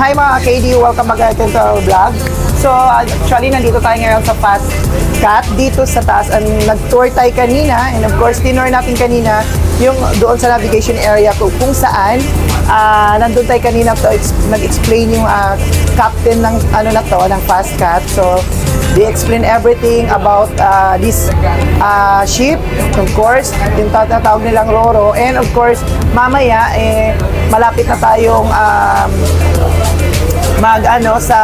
Hi mga KD, welcome back again to our vlog. So actually nandito tayo ngayon sa Fast Cat dito sa taas. And nag-tour tayo kanina and of course tinur natin kanina yung doon sa navigation area kung, kung saan ah, nandun tayo kanina to ex- nag-explain yung ah, captain ng ano na to ng Fast Cat. So they explain everything about ah, this ah, ship of course yung tatawag nilang Roro and of course mamaya eh malapit na tayong um, mag ano sa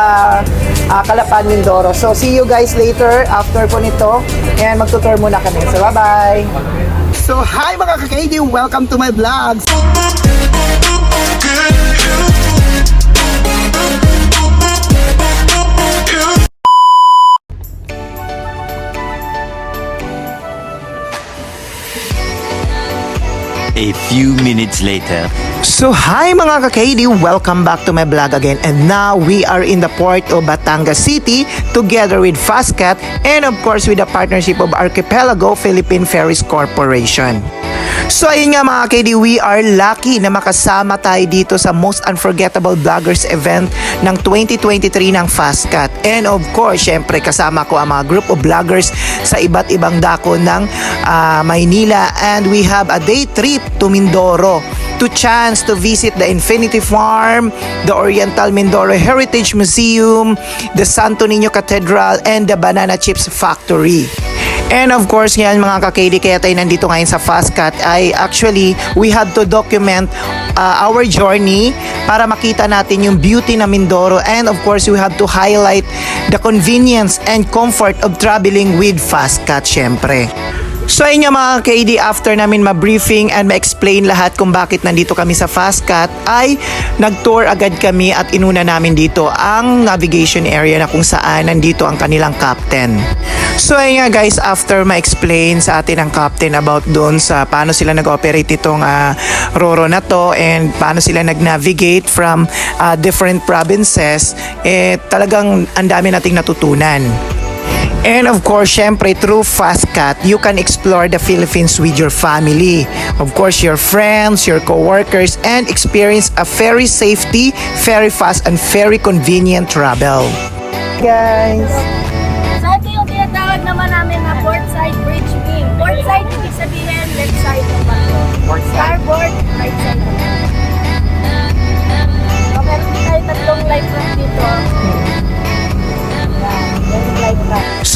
ah, Calapan Mindoro. So see you guys later after po nito and magtutour muna kami. So bye-bye. So hi mga ka-KD, welcome to my vlog. A few minutes later. So hi mga ka-KD, welcome back to my vlog again and now we are in the port of Batangas City together with Fastcat and of course with the partnership of Archipelago Philippine Ferries Corporation. So ayun nga mga KD, we are lucky na makasama tayo dito sa most unforgettable vloggers event ng 2023 ng Fastcat. And of course, syempre kasama ko ang mga group of vloggers sa iba't ibang dako ng ah, Maynila and we have a day trip to Mindoro to chance to visit the Infinity Farm, the Oriental Mindoro Heritage Museum, the Santo Niño Cathedral, and the Banana Chips Factory. And of course, yan mga ka-KD, kaya tayo nandito ngayon sa Fastcat ay actually, we had to document uh, our journey para makita natin yung beauty ng Mindoro and of course, we have to highlight the convenience and comfort of traveling with Fastcat, syempre. So ayun mga KD, after namin ma-briefing and ma-explain lahat kung bakit nandito kami sa Fastcat, ay nag-tour agad kami at inuna namin dito ang navigation area na kung saan nandito ang kanilang captain. So ayun nga guys, after ma-explain sa atin ang captain about doon sa paano sila nag-operate itong ah, Roro na to and paano sila nag-navigate from ah, different provinces, eh talagang ang dami nating natutunan. And of course, syempre, through Fastcat, you can explore the Philippines with your family. Of course, your friends, your co-workers, and experience a very safety, very fast, and very convenient travel. Guys! So ito yung tinatawag naman namin na port side bridge beam. Port side, ibig sabihin left side ng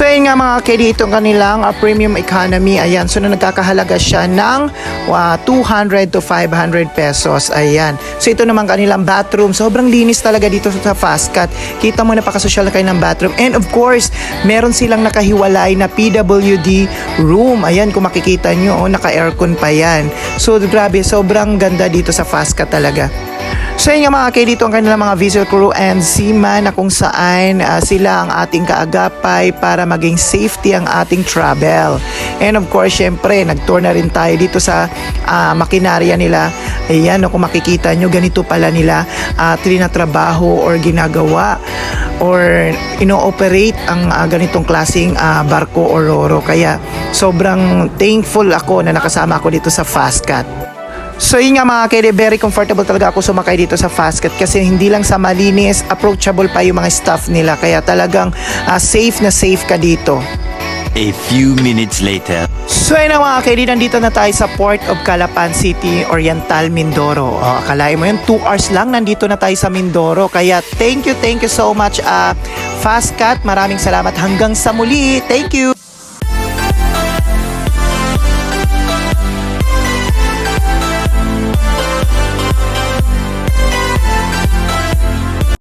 So yun nga mga kedi, itong kanilang uh, premium economy, ayan, so na nagkakahalaga siya ng uh, 200 to 500 pesos, ayan. So ito naman kanilang bathroom, sobrang linis talaga dito sa Fastcat. Kita mo napakasosyal na kayo ng bathroom. And of course, meron silang nakahiwalay na PWD room. Ayan, kung makikita nyo, oh, naka-aircon pa yan. So grabe, sobrang ganda dito sa Fastcat talaga. So yun nga mga kay dito ang kanilang mga vessel crew and seaman na kung saan ah, sila ang ating kaagapay para maging safety ang ating travel. And of course, syempre, nag-tour na rin tayo dito sa ah, makinarya nila. Ayan, no, kung makikita nyo, ganito pala nila uh, trinatrabaho or ginagawa or ino-operate ang ah, ganitong klaseng ah, barko or roro. Kaya sobrang thankful ako na nakasama ako dito sa Fastcat. So yun nga mga kede, very comfortable talaga ako sumakay dito sa Fastcat kasi hindi lang sa malinis, approachable pa yung mga staff nila. Kaya talagang ah, safe na safe ka dito. A few minutes later. So yun na mga kedi, nandito na tayo sa Port of Calapan City, Oriental, Mindoro. O, akalain mo yun, 2 hours lang nandito na tayo sa Mindoro. Kaya thank you, thank you so much uh, Fastcat. Maraming salamat hanggang sa muli. Thank you!